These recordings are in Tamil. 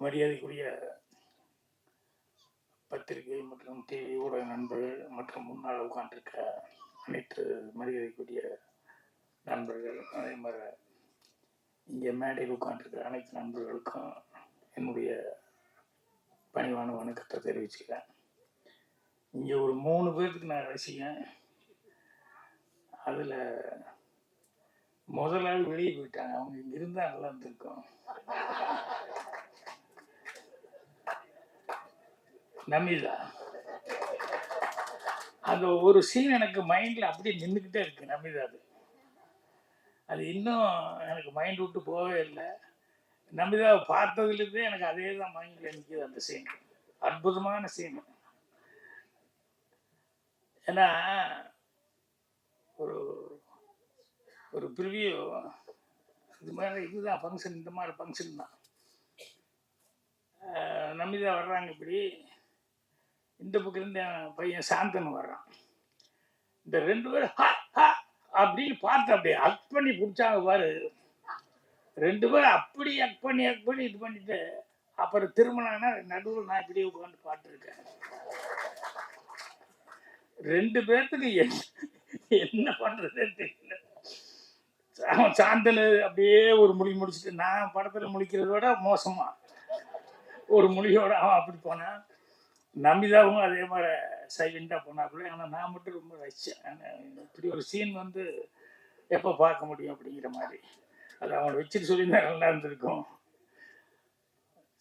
மரியாதைக்குரிய பத்திரிகை மற்றும் டிவி ஊடக நண்பர்கள் மற்றும் முன்னால் உட்காந்துருக்க அனைத்து மரியாதைக்குரிய நண்பர்கள் அதே மாதிரி இங்கே மேடையில் உட்காந்துருக்க அனைத்து நண்பர்களுக்கும் என்னுடைய பணிவான வணக்கத்தை தெரிவிச்சுக்கிறேன். இங்கே ஒரு மூணு பேர்த்துக்கு நான் ரசிகன் அதில் முதலாள் வெளியே போயிட்டாங்க. அவங்க இங்கே இருந்தால் நல்லா இருந்திருக்கும். நமிதா. அந்த ஒரு சீன் எனக்கு மைண்டில் அப்படியே நின்றுக்கிட்டே இருக்கு நமிதா அது. அது இன்னும் எனக்கு மைண்ட் விட்டு போகவே இல்லை. நமிதாவை பார்த்ததுலேருந்தே எனக்கு அதே தான் மைண்டில் நிற்கிது அந்த சீன் அற்புதமான சீன் ஏன்னா ஒரு ஒரு ப்ரிவியூ இது மாதிரி இதுதான் ஃபங்க்ஷன் இந்த மாதிரி ஃபங்க்ஷன் தான். நமிதா வர்றாங்க இப்படி. இந்த பக்கம் இருந்து என் பையன் சாந்தன் வர்றான். இந்த ரெண்டு பேரும் ஹா, ஹா அப்படின்னு பார்த்து அப்படியே அக் பண்ணி பிடிச்சாங்க பாரு. ரெண்டு பேரும் அப்படி அக் பண்ணி அக் பண்ணி இது பண்ணிட்டு அப்புறம் திருமணம்னா நடுவில் நான் இப்படியே உட்காந்து பார்த்துருக்கேன். ரெண்டு பேர்த்துக்கு என்ன என்ன தெரியல. அவன் சாந்தனு அப்படியே ஒரு மொழி முடிச்சுட்டு நான் படத்தில் முழிக்கிறத விட மோசமா. ஒரு மொழியோட அவன் அப்படி போனான். நமிதாவும் அதே மாதிரி சைலண்டாக போனாப்புல. ஆனால் நான் மட்டும் ரொம்ப ரசித்தேன் இப்படி ஒரு சீன் வந்து எப்போ பார்க்க முடியும் அப்படிங்கிற மாதிரி. அது அவனை வச்சுட்டு சொல்லியிருந்தா நல்லா இருந்திருக்கும்.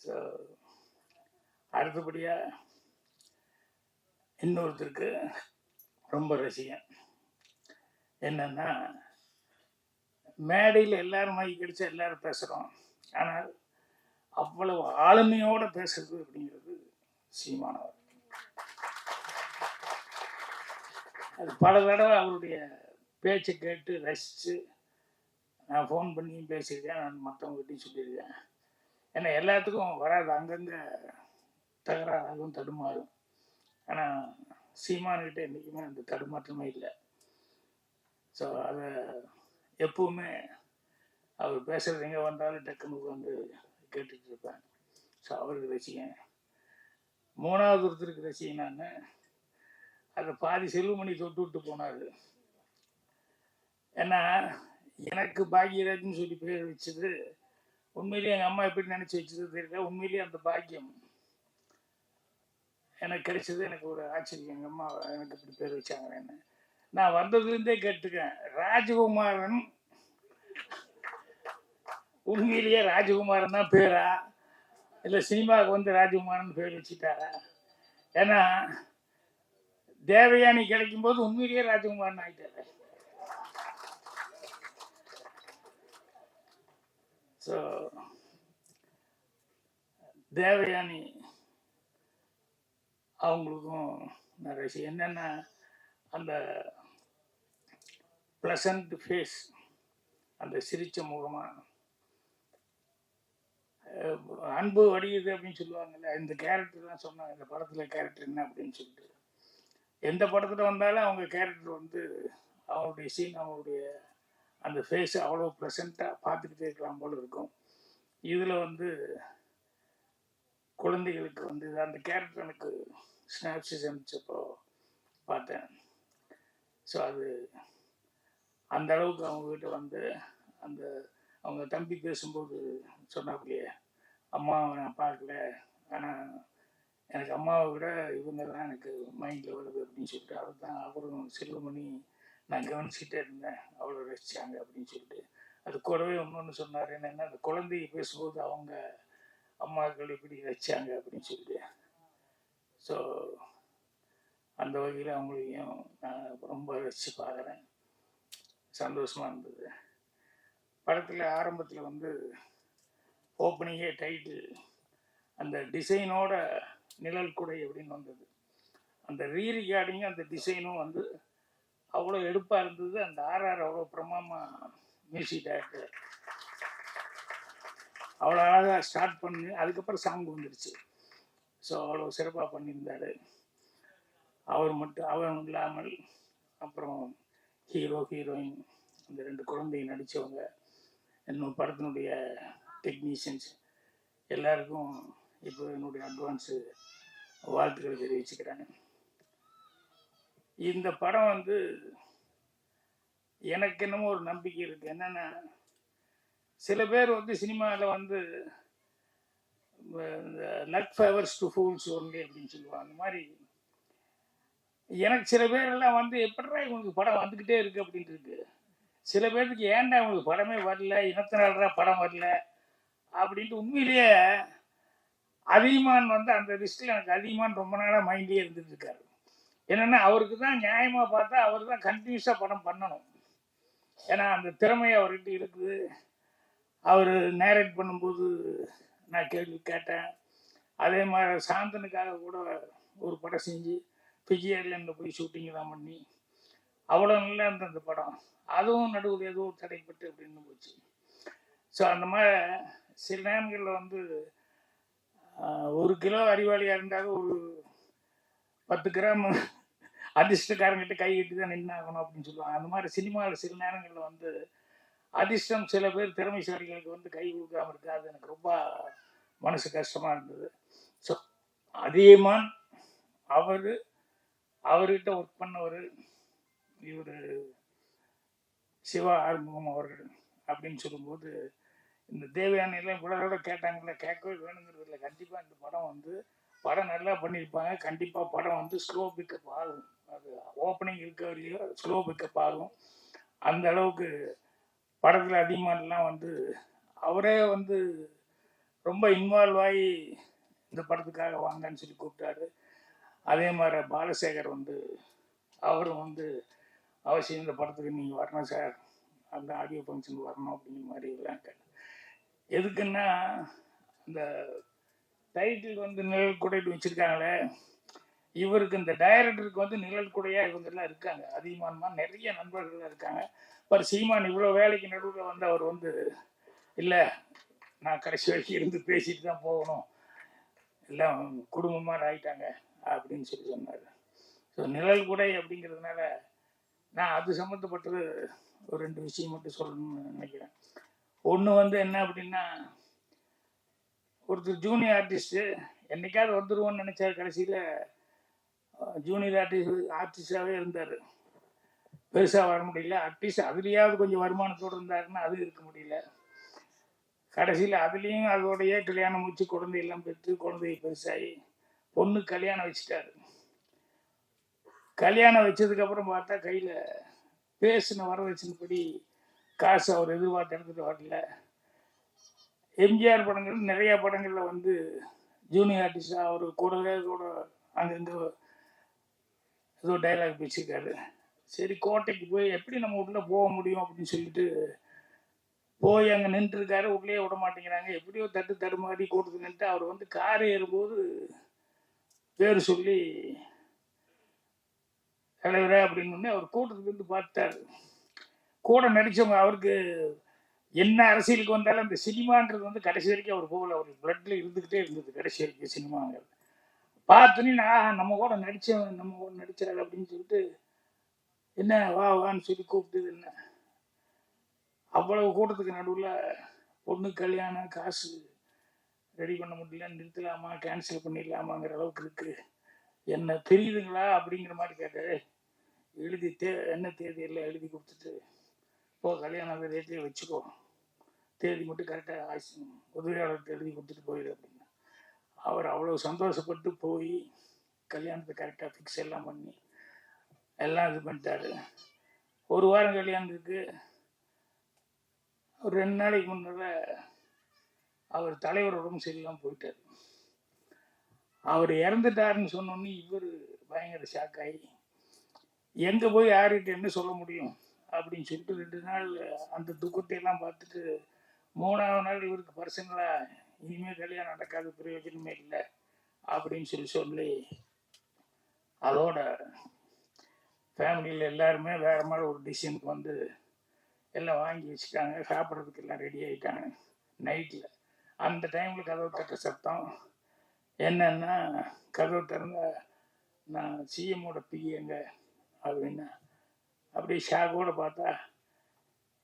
ஸோ அடுத்தபடியாக இன்னொருத்தருக்கு ரொம்ப ரசிகன் என்னன்னா மேடையில் எல்லாரும் மைக் கிடைச்சா எல்லாரும் பேசுகிறோம் ஆனால் அவ்வளவு ஆளுமையோடு பேசுறது அப்படிங்கிறது சீமானவர் அது பல தடவை அவருடைய பேச்சை கேட்டு ரசித்து நான் ஃபோன் பண்ணியும் பேசியிருக்கேன் நான் மற்றவங்ககிட்டையும் சொல்லியிருக்கேன். ஏன்னா எல்லாத்துக்கும் வராது. அங்கங்கே தகராறாகவும் தடுமாறும். ஆனால் சீமான்கிட்ட என்றைக்குமே அந்த தடுமாற்றமே இல்லை. ஸோ அதை எப்பவுமே அவர் பேசுறது எங்கே வந்தாலும் டக்குன்னு வந்து கேட்டுட்டு இருப்பேன் ஸோ அவருக்கு வச்சுக்கேன் மூணாவது ஒருத்தருக்கு ரசிகன் நான் அதை பாதி செல்வமணி தொட்டு விட்டு போனார். ஏன்னா எனக்கு பாக்யராஜ்னு சொல்லி பேர் வச்சது உண்மையிலேயே எங்கள் அம்மா எப்படி நினச்சி வச்சது தெரியல. உண்மையிலேயே அந்த பாக்கியம் எனக்கு கிடைச்சது. எனக்கு ஒரு ஆச்சரியம். எங்கள் அம்மா எனக்கு இப்படி பேர் வச்சாங்கன்னு நான் வந்ததுலேருந்தே கேட்டுக்கேன் ராஜகுமாரன் உண்மையிலேயே ராஜகுமாரன் தான் பேரா? இல்லை சினிமாவுக்கு வந்து ராஜகுமாரன் பேர் வச்சுட்டாரா? ஏன்னா தேவயானி கிடைக்கும் போது உண்மையிலேயே ராஜகுமாரன் ஆயிட்டாரு. ஸோ தேவயானி அவங்களுக்கும் நிறைய என்னென்ன அந்த ப்ளசண்ட் ஃபேஸ் அந்த சிரித்த முகமாக அன்பு வடியுது அப்படின்னு சொல்லுவாங்கல்ல இந்த கேரக்டர் தான் சொன்னாங்க இந்த படத்தில் கேரக்டர் என்ன அப்படின்னு சொல்லிட்டு. எந்த படத்தில் வந்தாலும் அவங்க கேரக்டர் வந்து அவங்களுடைய சீன் அவங்களுடைய அந்த ஃபேஸ் அவ்வளோ ப்ளசண்ட்டாக பார்த்துக்கிட்டே இருக்கலாம் போல் இருக்கும். இதில் வந்து குழந்தைகளுக்கு வந்து அந்த கேரக்டர் எனக்கு ஸ்னாப்சிஸ் அனுப்பிச்சப்போ பார்த்தேன். ஸோ அது அந்த அளவுக்கு அவங்கக்கிட்ட வந்து அந்த அவங்க தம்பி பேசும்போது சொன்னாப்புலையே அம்மாவை நான் பார்க்கல. ஆனால் எனக்கு அம்மாவை விட இவங்க தான் எனக்கு மைண்டில் வருது அப்படின்னு சொல்லிட்டு அவர் தான் அவரும் செல்வமணி நான் கவனிச்சுட்டே இருந்தேன். அவ்வளோ ரசித்தாங்க அப்படின்னு சொல்லிட்டு. அது கூடவே இன்னொன்று சொன்னார் என்னென்னா அந்த குழந்தைய பேசும்போது அவங்க அம்மாக்கள் இப்படி ரசித்தாங்க அப்படின்னு சொல்லிட்டு. ஸோ அந்த வகையில் அவங்களையும் நான் ரொம்ப ரசித்து பார்க்குறேன். சந்தோஷமாக இருந்தது. படத்தில் ஆரம்பத்தில் வந்து ஓப்பனிங்கே டைட்டில் அந்த டிசைனோட நிழல் குடை அப்படின்னு வந்தது. அந்த ரீ அந்த டிசைனும் வந்து அவ்வளோ எடுப்பாக இருந்தது. அந்த ஆர்ஆர் அவ்வளோ பிரமாமா மியூசிக் டைரக்டர் அவ்வளோ அழகாக ஸ்டார்ட் பண்ணி அதுக்கப்புறம் சாங் வந்துடுச்சு ஸோ அவ்வளோ சிறப்பாக பண்ணியிருந்தாரு. அவர் மட்டும் அவர் இல்லாமல் அப்புறம் ஹீரோ ஹீரோயின் அந்த ரெண்டு குழந்தைங்க நடித்தவங்க இன்னும் படத்தினுடைய டெக்னீஷியன்ஸ் எல்லாருக்கும் இப்போ என்னுடைய அட்வான்ஸு வாழ்த்துக்களை தெரிவிச்சுக்கிறாங்க. இந்த படம் வந்து எனக்கு என்னமோ ஒரு நம்பிக்கை இருக்குது என்னென்னா சில பேர் வந்து சினிமாவில் வந்து இந்த luck favours to fools only அப்படின்னு சொல்லுவாங்க. அந்த மாதிரி எனக்கு சில பேர் எல்லாம் வந்து எப்படா இவங்களுக்கு படம் வந்துக்கிட்டே இருக்கு? அப்படின்ட்டு இருக்கு. சில பேருக்கு ஏன்டா அவங்களுக்கு படமே வரல? இனத்தினால்டா படம் வரல? அப்படின்ட்டு உண்மையிலேயே அதிகமான் வந்து அந்த லிஸ்ட்டில் எனக்கு அதிகமான் ரொம்ப நாளாக மைண்ட்லேயே இருந்துட்டு இருக்காரு. என்னென்னா அவருக்கு தான் நியாயமாக பார்த்தா அவர் தான் கண்டினியூஸாக படம் பண்ணணும். ஏன்னா அந்த திறமை அவர்கிட்ட இருக்குது. அவர் நேரேட் பண்ணும்போது நான் கேள்வி கேட்டேன். அதே மாதிரி சாந்தனுக்காக கூட ஒரு படம் செஞ்சு பிஜிஆர்லேருந்து போய் ஷூட்டிங்லாம் பண்ணி அவ்வளோ நல்லா இருந்த அந்த படம். அதுவும் நடுவில் ஏதோ தடைப்பட்டு அப்படின்னு போச்சு. ஸோ அந்த மாதிரி சில நேரங்களில் வந்து ஒரு கிலோ அறிவாளியாக இருந்தாலும் ஒரு பத்து கிராம் அதிர்ஷ்டக்காரங்கிட்ட கை கட்டி தான் நின்னாகணும் அப்படின்னு சொல்லுவாங்க. அந்த மாதிரி சினிமாவில் சில நேரங்களில் வந்து அதிர்ஷ்டம் சில பேர் திறமைசாலிகளுக்கு வந்து கை கொடுக்காம இருக்கு அது எனக்கு ரொம்ப மனசு கஷ்டமாக இருந்தது. ஸோ அதியமான் அவர் அவர்கிட்ட ஒர்க் பண்ணவர் இவர் சிவா ஆறுமுகம் அவர்கள் அப்படின்னு சொல்லும்போது இந்த தேவயானையெல்லாம் இவ்வளோ கேட்டாங்கல்ல கேட்கவே வேணுங்கிறது இல்லை. கண்டிப்பாக இந்த படம் வந்து படம் நல்லா பண்ணியிருப்பாங்க. கண்டிப்பாக படம் வந்து ஸ்லோ பிக்கப் ஆகும். அது ஓப்பனிங் இருக்க வரையோ ஸ்லோ பிக்கப் ஆகும். அந்த அளவுக்கு படத்தில் அதிகமானலாம் வந்து அவரே வந்து ரொம்ப இன்வால்வ் ஆகி இந்த படத்துக்காக வாங்கன்னு சொல்லி கூப்பிட்டாரு. அதே மாதிரி பாலசேகர் வந்து அவரும் வந்து அவசியம் இந்த படத்துக்கு நீங்கள் வரணும் சார். அந்த ஆடியோ ஃபங்க்ஷன் வரணும் அப்படிங்கிற மாதிரி எல்லாம் கேட்டேன். எதுக்குன்னா அந்த டைட்டில் வந்து நிழல் குடைன்னு வச்சுருக்காங்களே இவருக்கு இந்த டைரக்டருக்கு வந்து நிழல் குடையா இவங்கெல்லாம் இருக்காங்க. அதிகமானமா நிறைய நண்பர்கள் இருக்காங்க. பர் சீமான் இவ்வளோ வேலைக்கு நடுவில் வந்து அவர் வந்து இல்லை நான் கடைசி வரைக்கும் இருந்து பேசிட்டு தான் போகணும். எல்லாம் குடும்பமாக ஆகிட்டாங்க அப்படின்னு சொல்லி சொன்னார். ஸோ நிழல் குடை அப்படிங்கிறதுனால நான் அது சம்மந்தப்பட்டது ஒரு ரெண்டு விஷயம் மட்டும் சொல்லணும்னு நினைக்கிறேன். ஒன்று வந்து என்ன அப்படின்னா ஒருத்தர் ஜூனியர் ஆர்டிஸ்ட்டு என்னைக்காவது வந்துடுவோன்னு நினச்சார் கடைசியில் ஜூனியர் ஆர்டிஸ்ட் ஆர்டிஸ்டாகவே இருந்தார். பெருசாக வர முடியல. அட்லீஸ்ட் அதுலேயாவது கொஞ்சம் வருமானத்தோடு இருந்தாருன்னா அது இருக்க முடியல. கடைசியில் அதுலேயும் அதோடைய கல்யாணம் முடிச்சு குழந்தை எல்லாம் பெற்று குழந்தையை பெருசாகி பொண்ணு கல்யாணம் வச்சுட்டாரு. கல்யாணம் வச்சதுக்கப்புறம் பார்த்தா கையில் பேசின வரதட்சணைப்படி காசு அவர் எதிர்பார்த்து எடுத்துகிட்டு வரல. எம்ஜிஆர் படங்கள் நிறைய படங்களில் வந்து ஜூனியர் ஆர்டிஸ்டாக அவர் கூடவே கூட அங்கங்கே ஏதோ டைலாக் பேசியிருக்காரு. சரி கோட்டைக்கு போய் எப்படி நம்ம உள்ள போக முடியும் அப்படின்னு சொல்லிட்டு போய் அங்கே நின்றுருக்காரு. உள்ளே விட மாட்டேங்கிறாங்க. எப்படியோ தட்டு தடுமாறி கூட்டத்துக்கு நின்று அவர் வந்து கார் ஏறும்போது பேர் சொல்லி தலைவரே அப்படின்னு அவர் கூட்டத்துக்கு வந்து பார்த்தாரு கூட நடிச்சவங்க அவருக்கு என்ன அரசியலுக்கு வந்தாலும் அந்த சினிமான்றது வந்து கடைசி வரைக்கும் அவர் போகல. அவர் பிளட்ல இருந்துக்கிட்டே இருந்தது கடைசி வரைக்கும் சினிமாங்கிறது. பார்த்தோன்னே நான் நம்ம கூட நடித்தவன் நம்ம கூட நடிச்சாரு அப்படின்னு சொல்லிட்டு என்ன வா வான்னு சொல்லி கூப்பிட்டது என்ன? அவ்வளவு கூட்டத்துக்கு நடுவில் பொண்ணு கல்யாணம் காசு ரெடி பண்ண முடியல நிறுத்தலாமா கேன்சல் பண்ணிடலாமாங்கிற அளவுக்கு இருக்குது என்ன தெரியுதுங்களா அப்படிங்கிற மாதிரி கேட்டாரு எழுதி தே என்ன தேதி எல்லாம் எழுதி கொடுத்துட்டு போ கல்யாணம் ரேட்லேயே வச்சுக்கோ. தேதி மட்டும் கரெக்டாக உதவியாளருக்கு எழுதி கொடுத்துட்டு போயிடு அப்படின்னு. அவர் அவ்வளோ சந்தோஷப்பட்டு போய் கல்யாணத்தை கரெக்டாக ஃபிக்ஸ் எல்லாம் பண்ணி எல்லாம் இது பண்ணிட்டாரு. ஒரு வாரம் கல்யாணத்துக்கு ஒரு ரெண்டு நாளைக்கு முன்னால் அவர் தலைவர் உடம்பு சரியில்லாமல் போயிட்டார். அவர் இறந்துட்டாருன்னு சொன்னோன்னே இவர் பயங்கர ஷாக் ஆகி எங்கே போய் யார்கிட்ட என்ன சொல்ல முடியும்? அப்படின்னு சொல்லிட்டு ரெண்டு நாள் அந்த துக்கத்தை எல்லாம் பார்த்துட்டு மூணாவது நாள் இவருக்கு பர்சனலாக இனிமேல் கல்யாணம் நடக்காத பிரயோஜனமே இல்லை அப்படின்னு சொல்லி சொல்லி அதோட ஃபேமிலியில் எல்லாருமே வேறு மாதிரி ஒரு டிசிஷனுக்கு வந்து எல்லாம் வாங்கி வச்சுட்டாங்க. சாப்பிட்றதுக்கு எல்லாம் ரெடி ஆகிட்டாங்க நைட்டில் அந்த டைமில் கதவு தட்ட சத்தம் என்னன்னா கதவு திறந்த நான் சிஎம்மோட பிஏங்க அப்படின்னா அப்படியே ஷாக்கோட பார்த்தா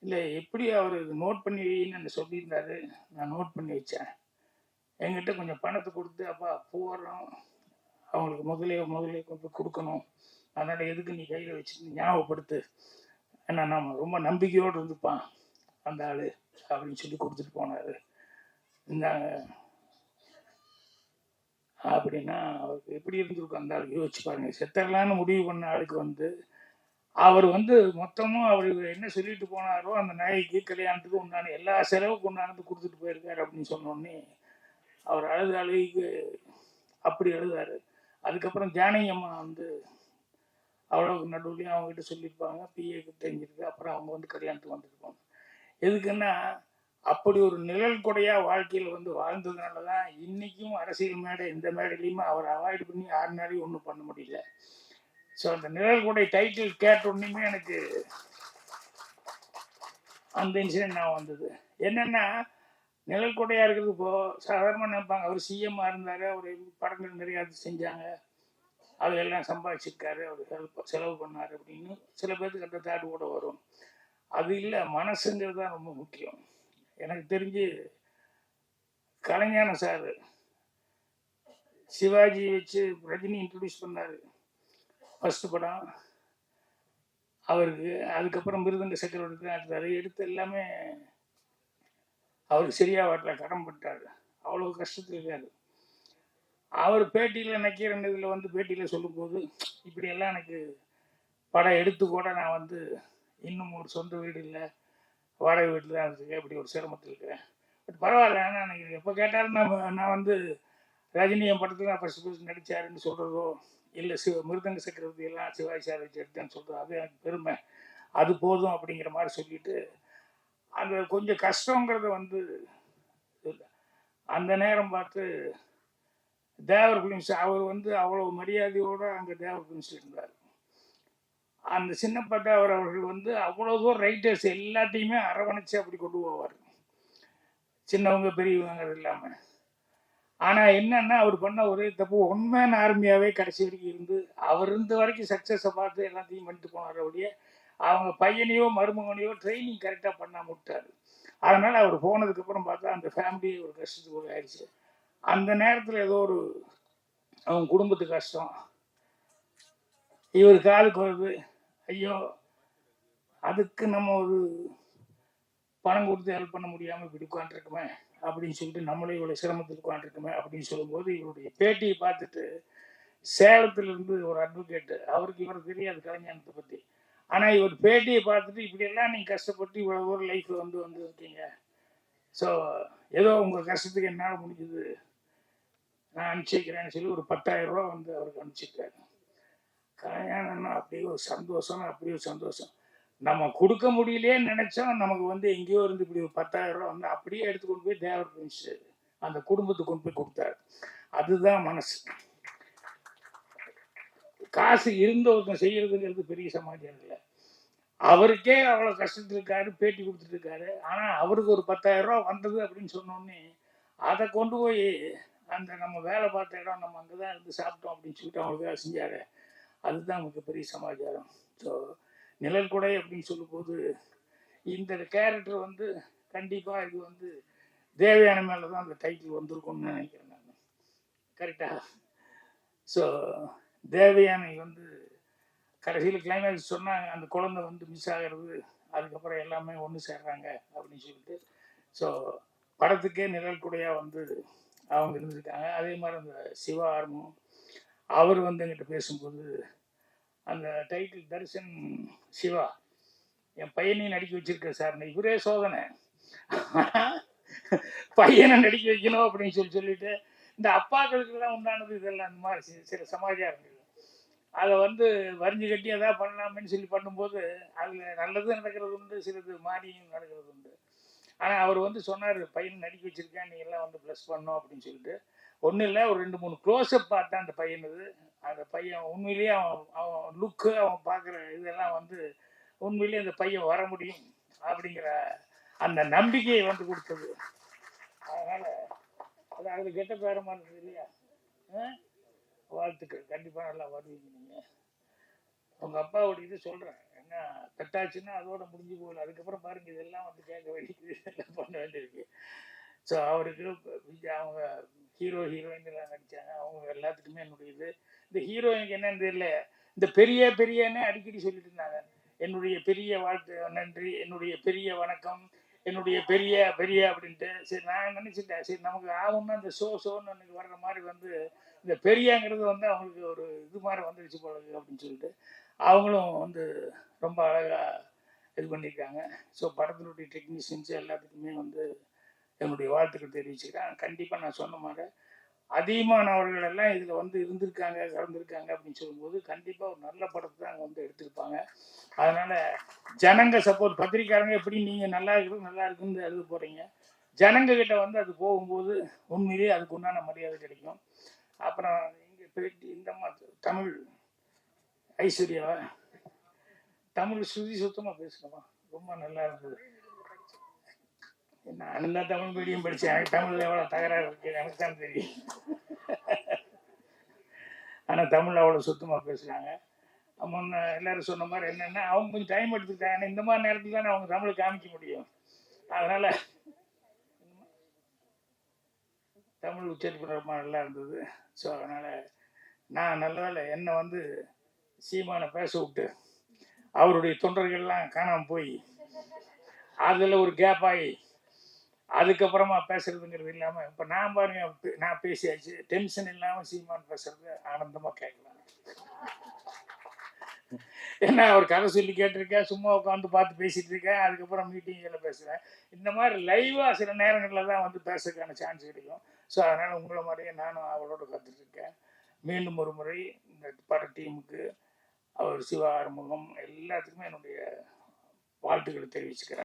இல்லை எப்படி அவர் நோட் பண்ணி வைன்னு சொல்லியிருந்தாரு? நான் நோட் பண்ணி வச்சேன். என்கிட்ட கொஞ்சம் பணத்தை கொடுத்து அப்பா போடுறோம் அவங்களுக்கு முதலே முதலே கொண்டு கொடுக்கணும். அதனால் எதுக்கு நீ கையில் வச்சுட்டு ஞாபகப்படுத்து? ஏன்னா நம்ம ரொம்ப நம்பிக்கையோடு இருந்துப்பான் அந்த ஆள் அப்படின்னு சொல்லி கொடுத்துட்டு போனார். இந்தாங்க. அப்படின்னா அவருக்கு எப்படி இருந்திருக்கும் அந்த ஆளுக்கு? யோசிச்சு பாருங்க. செத்தரலான்னு முடிவு பண்ண ஆளுக்கு வந்து அவர் வந்து மொத்தமும் அவர் என்ன சொல்லிட்டு போனாரோ அந்த நாய்க்கு கல்யாணத்துக்கு உண்டான எல்லா செலவுக்கு உண்டானது கொடுத்துட்டு போயிருக்காரு அப்படின்னு சொன்னோடனே அவர் அழுது அழுகைக்கு அப்படி எழுதாரு அதுக்கப்புறம் ஜானகி அம்மா வந்து அவ்வளோக்கு நடுவுலையும் அவங்ககிட்ட சொல்லியிருப்பாங்க. பிஏக்கு தெரிஞ்சிருக்கு. அப்புறம் அவங்க வந்து கல்யாணத்துக்கு வந்திருப்பாங்க. எதுக்குன்னா அப்படி ஒரு நிழல் கொடையா வாழ்க்கையில வந்து வாழ்ந்ததுனால தான் இன்னைக்கும் அரசியல் மேடை எந்த மேடையிலையுமே அவர் அவாய்ட் பண்ணி யாருனாலையும் ஒன்றும் பண்ண முடியல. ஸோ அந்த நிழல் கொடை டைட்டில் கேட்ட உடனே எனக்கு அந்த இன்சிடென்ட் நான் வந்தது. என்னன்னா நிழல் கொடையா இருக்கிறது இப்போ சாதாரணமாக நினைப்பாங்க. அவர் சிஎம்மாக இருந்தார் அவர் படங்கள் நிறையா செஞ்சாங்க. அதெல்லாம் சம்பாதிச்சிருக்காரு அவர் ஹெல்ப் செலவு பண்ணார் அப்படின்னு சில பேர்த்துக்கு அந்த தாட் கூட வரும். அது இல்லை மனசுங்கிறது தான் ரொம்ப முக்கியம். எனக்கு தெரிஞ்சு கலைஞான சார் சிவாஜி வச்சு ரஜினி இன்ட்ரடியூஸ் பண்ணார். ஃபஸ்ட்டு படம். அவருக்கு அதுக்கப்புறம் மிருதங்க சக்கரவர்த்தி தான் எடுத்தார். எடுத்து எல்லாமே அவருக்கு சரியாக வரல கடன் பட்டார் அவ்வளோ கஷ்டத்தில் இருக்காரு. அவர் பேட்டியில் நக்கீரன் இதில் வந்து பேட்டியில் சொல்லும்போது இப்படியெல்லாம் எனக்கு படம் எடுத்து கூட நான் வந்து இன்னும் ஒரு சொந்த வீடு இல்லை. வாடகை வீட்டில் தான் இருந்துச்சு. இப்படி ஒரு சிரமத்தில் இருக்கிறேன். பட் பரவாயில்ல ஆனால் எனக்கு எப்போ கேட்டாலும் நான் நான் வந்து ரஜினி என் படத்தில் நான் ஃபஸ்ட் ஃபஸ்ட் நடித்தாருன்னு சொல்கிறதோ இல்லை சிவ மிருதங்க சக்கரவர்த்தி எல்லாம் சிவாஜி சார் வச்சு எடுத்தேன்னு சொல்கிறது அது எனக்கு பெருமை. அது போதும் அப்படிங்கிற மாதிரி சொல்லிட்டு அந்த கொஞ்சம் கஷ்டங்கிறத வந்து அந்த நேரம் பார்த்து தேவர் ஃபிலிம்ஸ் அவர் வந்து அவ்வளோ மரியாதையோடு அங்கே தேவர் ஃபிலிம்ஸ் இருந்தார். அந்த சின்னப்பட்ட அவர் அவர்கள் வந்து அவ்வளோ தூரம் ரைட்டர்ஸ் எல்லாத்தையுமே அரவணைச்சு அப்படி கொண்டு போவார். சின்னவங்க பெரியவங்கிறது இல்லாமல் ஆனால் என்னன்னா அவர் பண்ண ஒரே தப்பு உண்மையான ஆர்மியாகவே கடைசி வரைக்கும் இருந்து அவர் இருந்த வரைக்கும் சக்ஸஸை பார்த்து எல்லாத்தையும் பண்ணிட்டு போனார் அப்படியே அவங்க பையனையோ மருமகனையோ ட்ரைனிங் கரெக்டாக பண்ணாம விட்டார் அதனால் அவர் போனதுக்கப்புறம் பார்த்தா அந்த ஃபேமிலி ஒரு கஷ்டத்துக்கு ஆயிடுச்சு. அந்த நேரத்தில் ஏதோ ஒரு அவங்க குடும்பத்து கஷ்டம். இவர் காலுக்கு வருது. ஐயோ அதுக்கு நம்ம ஒரு பணம் கொடுத்து ஹெல்ப் பண்ண முடியாமல் இப்படி உட்காந்துருக்குமே அப்படின்னு சொல்லிட்டு நம்மளே இவ்வளோ சிரமத்தில் உட்காந்துருக்குமே அப்படின்னு சொல்லும்போது இவருடைய பேட்டியை பார்த்துட்டு சேலத்திலிருந்து ஒரு அட்வொகேட்டு அவருக்கு இவர் தெரியாது கலைஞானத்தை பற்றி ஆனால் இவர் பேட்டியை பார்த்துட்டு இப்படியெல்லாம் நீங்கள் கஷ்டப்பட்டு இவ்வளோ ஒரு லைஃப்பில் வந்து வந்து இருக்கீங்க ஸோ ஏதோ உங்கள் கஷ்டத்துக்கு என்னால் முடிஞ்சது நான் அனுப்பிச்சிக்கிறேன்னு சொல்லி ஒரு பத்தாயிரம் ரூபா வந்து அவருக்கு அனுப்பிச்சிருக்காரு கல்யாணம்னா அப்படியே ஒரு சந்தோஷம் அப்படியே ஒரு சந்தோஷம். நம்ம கொடுக்க முடியலையே நினைச்சோம் நமக்கு வந்து எங்கேயோ இருந்து இப்படி ஒரு பத்தாயிரம் ரூபா வந்து அப்படியே எடுத்து கொண்டு போய் தேவர் பிரின்ஸ் அந்த குடும்பத்துக்கு கொண்டு போய் கொடுத்தாரு. அதுதான் மனசு. காசு இருந்த ஒருத்தன் செய்யறதுங்கிறது பெரிய சமாச்சாரம் இல்லை அவருக்கே அவ்வளோ கஷ்டத்தில் இருக்காரு பேட்டி கொடுத்துட்டு இருக்காரு. ஆனால் அவருக்கு ஒரு பத்தாயிரம் ரூபா வந்தது அப்படின்னு சொன்னோடனே அதை கொண்டு போய் அந்த நம்ம வேலை பார்த்த இடம் நம்ம அங்கே தான் இருந்து சாப்பிட்டோம் அப்படின்னு சொல்லிட்டு அவங்க வேலை செஞ்சாரு. அதுதான் மிகப்பெரிய சமாச்சாரம். ஸோ நிழல் கொடை அப்படின்னு சொல்லும்போது இந்த கேரக்டர் வந்து கண்டிப்பாக இது வந்து தேவையான மேலே தான் அந்த டைட்டில் வந்திருக்கும்னு நினைக்கிறேன் நான். கரெக்டாக ஸோ தேவயானை வந்து கடைசியில் கிளைமேக்ஸ் சொன்னாங்க அந்த குழந்தை வந்து மிஸ் ஆகிறது அதுக்கப்புறம் எல்லாமே ஒன்று சேர்றாங்க அப்படின்னு சொல்லிட்டு. ஸோ படத்துக்கே நிழல் கூடையாக வந்து அவங்க இருந்திருக்காங்க. அதே மாதிரி அந்த சிவா ஆர்மம் அவர் வந்து எங்கிட்ட பேசும்போது அந்த டைட்டில் தரிசன் சிவா என் பையனையும் நடிக்க வச்சிருக்கேன் சார் இவரே சோதனை. பையனை நடிக்க வைக்கணும் அப்படின்னு சொல்லி சொல்லிட்டு இந்த அப்பாக்களுக்கு தான் உண்டானது இதெல்லாம் இந்த மாதிரி சில சமாச்சாரங்கள் அதை வந்து வரிஞ்சு கட்டி எதாவது பண்ணலாமேன்னு சொல்லி பண்ணும்போது அதில் நல்லது நடக்கிறது உண்டு சிலது மாறியும் நடக்கிறது உண்டு. ஆனால் அவர் வந்து சொன்னார் பையன் நடிக்க வச்சிருக்கேன் நீ எல்லாம் வந்து ப்ளஸ் பண்ணோம் அப்படின்னு சொல்லிட்டு. ஒன்றும் இல்லை ஒரு ரெண்டு மூணு க்ளோஸ்அப் பார்த்தேன் அந்த பையனது அந்த பையன் உண்மையிலேயே அவன் அவன் லுக்கு அவன் பார்க்குற இதெல்லாம் வந்து உண்மையிலேயே அந்த பையன் வர முடியும் அப்படிங்கிற அந்த நம்பிக்கையை வந்து கொடுத்தது. அதனால் அது அதில் கெட்ட பேரமானது இல்லையா? வாழ்த்துக்கள். கண்டிப்பாக நல்லா வருவீங்க நீங்கள் உங்கள் அப்பாவோட இது சொல்கிறேன் என்ன கட்டாச்சுன்னா அதோட முடிஞ்சு போகல. அதுக்கப்புறம் பாருங்க இதெல்லாம் வந்து கேட்க வேண்டியது இதெல்லாம் பண்ண வேண்டியிருக்கு ஸோ அவருக்கு அவங்க ஹீரோ ஹீரோயின் எல்லாம் நடிச்சாங்க அவங்க எல்லாத்துக்குமே என்னுடைய இது. இந்த ஹீரோயினுக்கு என்னன்னு தெரியல. இந்த பெரிய பெரியன்னு அடிக்கடி சொல்லிட்டு இருந்தாங்க. என்னுடைய பெரிய வாழ்த்து நன்றி என்னுடைய பெரிய வணக்கம் என்னுடைய பெரிய பெரிய அப்படின்ட்டு. சரி நான் நினச்சிட்டேன். சரி நமக்கு ஆகும்னா இந்த ஷோ ஷோன்னு எனக்கு வர்ற மாதிரி வந்து இந்த பெரியங்கிறது வந்து அவங்களுக்கு ஒரு இது மாதிரி வந்துடுச்சு போல அப்படின்னு சொல்லிட்டு அவங்களும் வந்து ரொம்ப அழகாக இது பண்ணியிருக்காங்க. ஸோ படத்தினுடைய டெக்னீஷியன்ஸ் எல்லாத்துக்குமே வந்து என்னுடைய வாழ்த்துக்கள் தெரிவிச்சுக்கிறேன் கண்டிப்பாக நான் சொன்ன மாதிரி அதிகமானவர்கள் எல்லாம் இதில் வந்து இருந்திருக்காங்க கலந்துருக்காங்க அப்படின்னு சொல்லும்போது கண்டிப்பாக ஒரு நல்ல படத்தை தான் அங்கே வந்து எடுத்திருப்பாங்க. அதனால் ஜனங்க சப்போர்ட் பத்திரிக்காரங்க எப்படி நீங்கள் நல்லா இருக்குது நல்லா இருக்குன்னு எழுத போகிறீங்க ஜனங்கக்கிட்ட வந்து அது போகும்போது உண்மையிலேயே அதுக்கு உண்டான மரியாதை கிடைக்கும். அப்புறம் இங்கே பேட்டி இந்த மாதிரி தமிழ் ஐஸ்வர்யாவா தமிழ் சுதி சுத்தமாக பேசணுமா ரொம்ப நல்லா இருந்தது. நான் தான் தமிழ் மீடியம் படித்தேன் எனக்கு தமிழில் எவ்வளோ தகராறு இருக்கு எனக்கு தான் தெரியும் ஆனால் தமிழ் அவ்வளோ சுத்தமாக பேசுகிறாங்க முன்ன எல்லாரும் சொன்ன மாதிரி என்னென்னா அவங்க கொஞ்சம் டைம் எடுத்துக்கிட்டாங்க இந்த மாதிரி நேரத்தில் தானே அவங்க தமிழை காமிக்க முடியும் அதனால் தமிழ் உச்சரிப்பு ரொம்ப நல்லா இருந்தது ஸோ அதனால் நான் நல்லதால் என்னை வந்து சீமானை பேச விட்டு அவருடைய தொண்டர்கள்லாம் காணாமல் போய் அதில் ஒரு கேப் ஆகி அதுக்கப்புறமா பேசுறதுங்கிறது இல்லாமல் இப்போ நான் பாருங்க நான் பேசியாச்சு. டென்ஷன் இல்லாமல் சீமான் பேசுறது ஆனந்தமாக கேட்கலாம். என்ன அவர் கதை சொல்லி கேட்டிருக்கேன் சும்மா உட்காந்து பார்த்து பேசிட்டு இருக்கேன் அதுக்கப்புறம் மீட்டிங்கில் பேசுகிறேன் இந்த மாதிரி லைவாக சில நேரங்களில் தான் வந்து பேசுறதுக்கான சான்ஸ் கிடைக்கும். ஸோ அதனால் உங்களை மாதிரியே நானும் அவளோட கற்றுட்டு இருக்கேன் மீண்டும் ஒரு முறை இந்த பட டீமுக்கு அவர் சிவா ஆறுமுகம் எல்லாத்துக்குமே என்னுடைய வாழ்த்துக்களை தெரிவிச்சுக்கிறேன்.